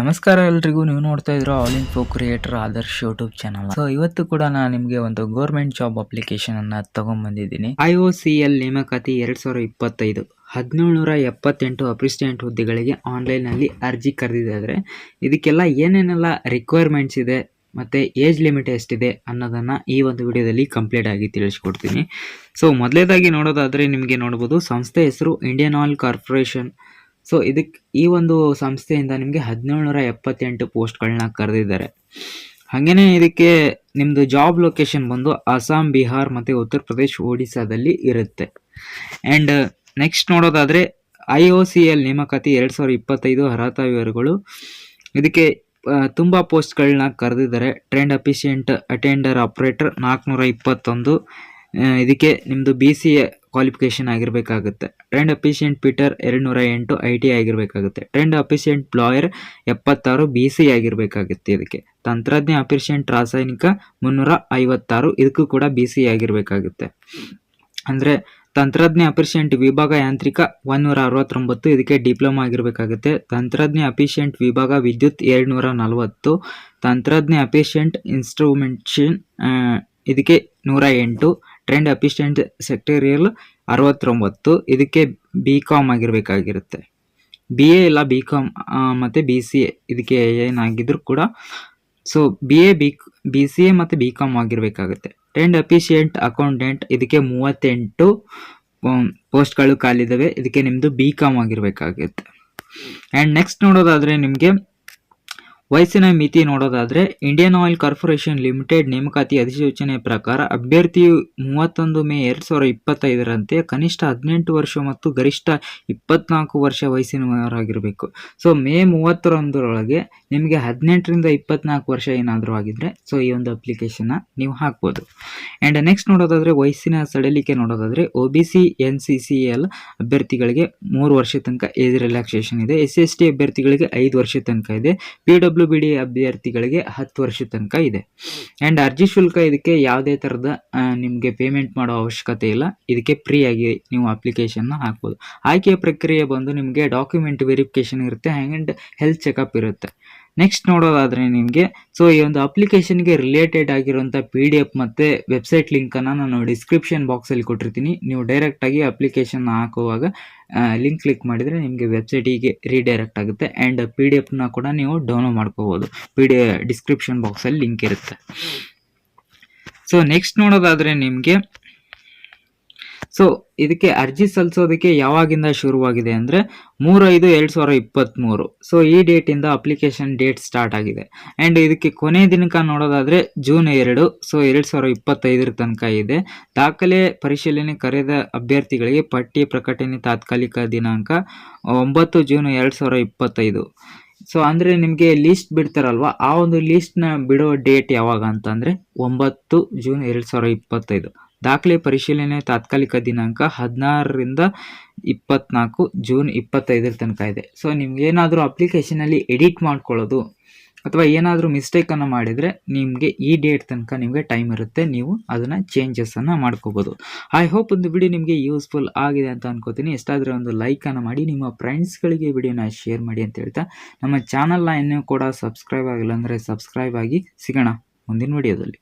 ನಮಸ್ಕಾರ ಎಲ್ರಿಗೂ. ನೀವು ನೋಡ್ತಾ ಇದ್ರು all info creator Adarsh YouTube channel so ಇವತ್ತು ಕೂಡ ನಾನು ನಿಮಗೆ ಒಂದು ಗೌರ್ಮೆಂಟ್ ಜಾಬ್ ಅಪ್ಲಿಕೇಶನ್ ಅನ್ನ ತಗೊಂಡ್ಬಂದಿದ್ದೀನಿ ಐ ಒ ಸಿ ಎಲ್ ನೇಮಕಾತಿ ಎರಡ್ ಸಾವಿರದ ಇಪ್ಪತ್ತೈದು. ಹದಿನೇಳುನೂರ ಎಪ್ಪತ್ತೆಂಟು ಅಪ್ರಿಸ್ಟೆಂಟ್ ಹುದ್ದೆಗಳಿಗೆ ಆನ್ಲೈನಲ್ಲಿ ಅರ್ಜಿ ಕರೆದಿದ್ದಾರೆ. ಇದಕ್ಕೆಲ್ಲ ಏನೇನೆಲ್ಲ ರಿಕ್ವೈರ್ಮೆಂಟ್ಸ್ ಇದೆ, ಮತ್ತೆ ಏಜ್ ಲಿಮಿಟ್ ಎಷ್ಟಿದೆ ಅನ್ನೋದನ್ನು ಈ ಒಂದು ವಿಡಿಯೋದಲ್ಲಿ ಕಂಪ್ಲೀಟ್ ಆಗಿ ತಿಳಿಸ್ಕೊಡ್ತೀನಿ. ಸೊ ಮೊದಲೇದಾಗಿ ನೋಡೋದಾದ್ರೆ ನಿಮಗೆ ನೋಡ್ಬೋದು, ಸಂಸ್ಥೆ ಹೆಸರು ಇಂಡಿಯನ್ ಆಯಿಲ್ ಕಾರ್ಪೊರೇಷನ್ ಸೊ ಇದಕ್ಕೆ ಈ ಒಂದು ಸಂಸ್ಥೆಯಿಂದ ನಿಮಗೆ ಹದಿನೇಳುನೂರ ಎಪ್ಪತ್ತೆಂಟು ಪೋಸ್ಟ್ಗಳನ್ನ ಕರೆದಿದ್ದಾರೆ. ಹಾಗೆಯೇ ಇದಕ್ಕೆ ನಿಮ್ಮದು ಜಾಬ್ ಲೊಕೇಶನ್ ಬಂದು ಅಸ್ಸಾಂ, ಬಿಹಾರ್ ಮತ್ತು ಉತ್ತರ ಪ್ರದೇಶ್, ಒಡಿಸ್ಸಾದಲ್ಲಿ ಇರುತ್ತೆ. ಆ್ಯಂಡ್ ನೆಕ್ಸ್ಟ್ ನೋಡೋದಾದರೆ ಐ ಒ ಸಿ ಎಲ್ ನೇಮಕಾತಿ ಎರಡು ಸಾವಿರದ ಇಪ್ಪತ್ತೈದು ಅರ್ಹತಾ ವಿವರಗಳು ಇದಕ್ಕೆ ತುಂಬ ಪೋಸ್ಟ್ಗಳನ್ನ ಕರೆದಿದ್ದಾರೆ. ಟ್ರೆಂಡ್ ಅಫಿಷಿಯೆಂಟ್ ಅಟೆಂಡರ್ ಆಪ್ರೇಟರ್ ನಾಲ್ಕುನೂರ ಇಪ್ಪತ್ತೊಂದು ಇದಕ್ಕೆ ನಿಮ್ಮದು ಬಿ ಸಿ ಎ ಕ್ವಾಲಿಫಿಕೇಷನ್ ಆಗಿರಬೇಕಾಗುತ್ತೆ. ಟ್ರೆಂಡ್ ಅಫಿಷಿಯೆಂಟ್ ಪೀಟರ್ ಎರಡು ನೂರ ಎಂಟು ಐ ಟಿ ಆಗಿರಬೇಕಾಗುತ್ತೆ. ಟ್ರೆಂಡ್ ಅಫಿಷಿಯೆಂಟ್ ಪ್ಲಾಯರ್ ಎಪ್ಪತ್ತಾರು ಬಿ ಸಿ ಆಗಿರಬೇಕಾಗುತ್ತೆ ಇದಕ್ಕೆ. ತಂತ್ರಜ್ಞ ಅಫಿಷಿಯೆಂಟ್ ರಾಸಾಯನಿಕ ಮುನ್ನೂರ ಐವತ್ತಾರು ಇದಕ್ಕೂ ಕೂಡ ಬಿ ಸಿ ಆಗಿರಬೇಕಾಗುತ್ತೆ. ಅಂದರೆ ತಂತ್ರಜ್ಞ ಅಫಿಷಿಯೆಂಟ್ ವಿಭಾಗ ಯಾಂತ್ರಿಕ ಒಂದೂರ ಅರವತ್ತೊಂಬತ್ತು ಇದಕ್ಕೆ ಡಿಪ್ಲೊಮಾ ಆಗಿರಬೇಕಾಗುತ್ತೆ. ತಂತ್ರಜ್ಞ ಅಫಿಷಿಯೆಂಟ್ ವಿಭಾಗ ವಿದ್ಯುತ್ ಎರಡುನೂರ ನಲವತ್ತು. ತಂತ್ರಜ್ಞ ಅಫಿಷಿಯೆಂಟ್ ಇನ್ಸ್ಟ್ರೂಮೆಂಟೇಷನ್ ಇದಕ್ಕೆ ನೂರ ಎಂಟು. ಟ್ರೆಂಡ್ ಅಪಿಸ್ಟೆಂಟ್ ಸೆಕ್ಟೇರಿಯಲ್ ಅರವತ್ತೊಂಬತ್ತು. ಇದಕ್ಕೆ ಬಿ ಕಾಮ್ ಆಗಿರಬೇಕಾಗಿರುತ್ತೆ. ಬಿ ಎ ಇಲ್ಲ ಬಿ ಕಾಮ್ ಮತ್ತು ಬಿ ಸಿ ಎ ಇದಕ್ಕೆ ಏನಾಗಿದ್ರು ಕೂಡ so B A B B C A ಮತ್ತು ಬಿ ಕಾಮ್ ಆಗಿರಬೇಕಾಗುತ್ತೆ. ಟ್ರೆಂಡ್ ಅಫಿಷಿಯೆಂಟ್ ಅಕೌಂಟೆಂಟ್ ಇದಕ್ಕೆ ಮೂವತ್ತೆಂಟು ಪೋಸ್ಟ್ಗಳು ಖಾಲಿದ್ದಾವೆ ಇದಕ್ಕೆ ನಿಮ್ಮದು ಬಿ ಕಾಮ್ ಆಗಿರಬೇಕಾಗುತ್ತೆ. ಆ್ಯಂಡ್ ನೆಕ್ಸ್ಟ್ ನೋಡೋದಾದರೆ ನಿಮಗೆ ವಯಸ್ಸಿನ ಮಿತಿ ನೋಡೋದಾದರೆ ಇಂಡಿಯನ್ ಆಯಿಲ್ ಕಾರ್ಪೊರೇಷನ್ ಲಿಮಿಟೆಡ್ ನೇಮಕಾತಿ ಅಧಿಸೂಚನೆ ಪ್ರಕಾರ ಅಭ್ಯರ್ಥಿಯು ಮೂವತ್ತೊಂದು ಮೇ ಎರಡು ಸಾವಿರದ ಇಪ್ಪತ್ತೈದರಂತೆ ಕನಿಷ್ಠ ಹದಿನೆಂಟು ವರ್ಷ ಮತ್ತು ಗರಿಷ್ಠ ಇಪ್ಪತ್ನಾಲ್ಕು ವರ್ಷ ವಯಸ್ಸಿನವರಾಗಿರಬೇಕು. ಸೊ ಮೇ ಮೂವತ್ತರೊಂದರೊಳಗೆ ನಿಮಗೆ ಹದಿನೆಂಟರಿಂದ ಇಪ್ಪತ್ನಾಲ್ಕು ವರ್ಷ ಏನಾದರೂ ಆಗಿದ್ರೆ ಸೊ ಈ ಒಂದು ಅಪ್ಲಿಕೇಶನ್ನ ನೀವು ಹಾಕ್ಬೋದು. ಆ್ಯಂಡ್ ನೆಕ್ಸ್ಟ್ ನೋಡೋದಾದರೆ ವಯಸ್ಸಿನ ಸಡಿಲಿಕೆ ನೋಡೋದಾದರೆ O B C N C L L ಅಭ್ಯರ್ಥಿಗಳಿಗೆ ಮೂರು ವರ್ಷ ತನಕ ಏಜ್ ರಿಲ್ಯಾಕ್ಸೇಷನ್ ಇದೆ. ಎಸ್ ಎಸ್ ಟಿ ಅಭ್ಯರ್ಥಿಗಳಿಗೆ ಐದು ವರ್ಷ ತನಕ ಇದೆ. ಪಿ ಬಿ ಡಿ ಅಭ್ಯರ್ಥಿಗಳಿಗೆ ಹತ್ತು ವರ್ಷದ ತನಕ ಇದೆ. ಆ್ಯಂಡ್ ಅರ್ಜಿ ಶುಲ್ಕ ಇದಕ್ಕೆ ಯಾವುದೇ ಥರದ ನಿಮಗೆ ಪೇಮೆಂಟ್ ಮಾಡೋ ಅವಶ್ಯಕತೆ ಇಲ್ಲ. ಇದಕ್ಕೆ ಫ್ರೀ ಆಗಿ ನೀವು ಅಪ್ಲಿಕೇಶನ್ನ ಹಾಕ್ಬೋದು. ಆಯ್ಕೆಯ ಪ್ರಕ್ರಿಯೆ ಬಂದು ನಿಮಗೆ ಡಾಕ್ಯುಮೆಂಟ್ ವೆರಿಫಿಕೇಷನ್ ಇರುತ್ತೆ ಆ್ಯಂಡ್ ಹೆಲ್ತ್ ಚೆಕಪ್ ಇರುತ್ತೆ. ನೆಕ್ಸ್ಟ್ ನೋಡೋದಾದರೆ ನಿಮಗೆ ಸೊ ಈ ಒಂದು ಅಪ್ಲಿಕೇಶನ್ಗೆ ರಿಲೇಟೆಡ್ ಆಗಿರುವಂಥ ಪಿ ಡಿ ಎಫ್ ಮತ್ತು ವೆಬ್ಸೈಟ್ ಲಿಂಕನ್ನು ನಾನು ಡಿಸ್ಕ್ರಿಪ್ಷನ್ ಬಾಕ್ಸಲ್ಲಿ ಕೊಟ್ಟಿರ್ತೀನಿ. ನೀವು ಡೈರೆಕ್ಟಾಗಿ ಅಪ್ಲಿಕೇಶನ್ ಹಾಕುವಾಗ ಲಿಂಕ್ ಕ್ಲಿಕ್ ಮಾಡಿದರೆ ನಿಮಗೆ ವೆಬ್ಸೈಟಿಗೆ ರೀಡೈರೆಕ್ಟ್ ಆಗುತ್ತೆ ಆ್ಯಂಡ್ ಪಿ ಡಿ ಎಫ್ನ ಕೂಡ ನೀವು ಡೌನ್ಲೋಡ್ ಮಾಡ್ಕೋಬೋದು. ಪಿ ಡಿ ಡಿಸ್ಕ್ರಿಪ್ಷನ್ ಬಾಕ್ಸಲ್ಲಿ ಲಿಂಕ್ ಇರುತ್ತೆ. ಸೊ ನೆಕ್ಸ್ಟ್ ನೋಡೋದಾದರೆ ನಿಮಗೆ ಸೊ ಇದಕ್ಕೆ ಅರ್ಜಿ ಸಲ್ಲಿಸೋದಕ್ಕೆ ಯಾವಾಗಿಂದ ಶುರುವಾಗಿದೆ ಅಂದರೆ ಮೂರು ಐದು ಎರಡು ಸಾವಿರ ಇಪ್ಪತ್ತ್ಮೂರು ಸೊ ಈ ಡೇಟಿಂದ ಅಪ್ಲಿಕೇಶನ್ ಡೇಟ್ ಸ್ಟಾರ್ಟ್ ಆಗಿದೆ. ಆ್ಯಂಡ್ ಇದಕ್ಕೆ ಕೊನೆ ದಿನಕ ನೋಡೋದಾದರೆ ಜೂನ್ ಎರಡು ಸೊ ಎರಡು ಸಾವಿರ ಇಪ್ಪತ್ತೈದರ ತನಕ ಇದೆ. ದಾಖಲೆ ಪರಿಶೀಲನೆ ಕರೆದ ಅಭ್ಯರ್ಥಿಗಳಿಗೆ ಪಟ್ಟಿ ಪ್ರಕಟಣೆ ತಾತ್ಕಾಲಿಕ ದಿನಾಂಕ ಒಂಬತ್ತು ಜೂನ್ ಎರಡು ಸಾವಿರ ಇಪ್ಪತ್ತೈದು. ಸೊ ಅಂದರೆ ನಿಮಗೆ ಲೀಸ್ಟ್ ಬಿಡ್ತಾರಲ್ವ, ಆ ಒಂದು ಲೀಸ್ಟ್ನ ಬಿಡೋ ಡೇಟ್ ಯಾವಾಗ ಅಂತಂದರೆ ಒಂಬತ್ತು ಜೂನ್ ಎರಡು ಸಾವಿರದ ಇಪ್ಪತ್ತೈದು. ದಾಖಲೆ ಪರಿಶೀಲನೆ ತಾತ್ಕಾಲಿಕ ದಿನಾಂಕ ಹದಿನಾರರಿಂದ ಇಪ್ಪತ್ನಾಲ್ಕು ಜೂನ್ ಇಪ್ಪತ್ತೈದರ ತನಕ ಇದೆ. ಸೊ ನಿಮ್ಗೇನಾದರೂ ಅಪ್ಲಿಕೇಶನಲ್ಲಿ ಎಡಿಟ್ ಮಾಡ್ಕೊಳ್ಳೋದು ಅಥವಾ ಏನಾದರೂ ಮಿಸ್ಟೇಕನ್ನು ಮಾಡಿದರೆ ನಿಮಗೆ ಈ ಡೇಟ್ ತನಕ ನಿಮಗೆ ಟೈಮ್ ಇರುತ್ತೆ. ನೀವು ಅದನ್ನು ಚೇಂಜಸನ್ನು ಮಾಡ್ಕೋಬೋದು. ಐ ಹೋಪ್ ಒಂದು ವಿಡಿಯೋ ನಿಮಗೆ ಯೂಸ್ಫುಲ್ ಆಗಿದೆ ಅಂತ ಅನ್ಕೋತೀನಿ. ಎಷ್ಟಾದರೆ ಒಂದು ಲೈಕನ್ನು ಮಾಡಿ, ನಿಮ್ಮ ಫ್ರೆಂಡ್ಸ್ಗಳಿಗೆ ವಿಡಿಯೋನ ಶೇರ್ ಮಾಡಿ ಅಂತ ಹೇಳ್ತಾ, ನಮ್ಮ ಚಾನಲ್ನ ಇನ್ನೂ ಕೂಡ ಸಬ್ಸ್ಕ್ರೈಬ್ ಆಗಿಲ್ಲ ಅಂದರೆ ಸಬ್ಸ್ಕ್ರೈಬ್ ಆಗಿ ಸಿಗೋಣ ಮುಂದಿನ ವಿಡಿಯೋದಲ್ಲಿ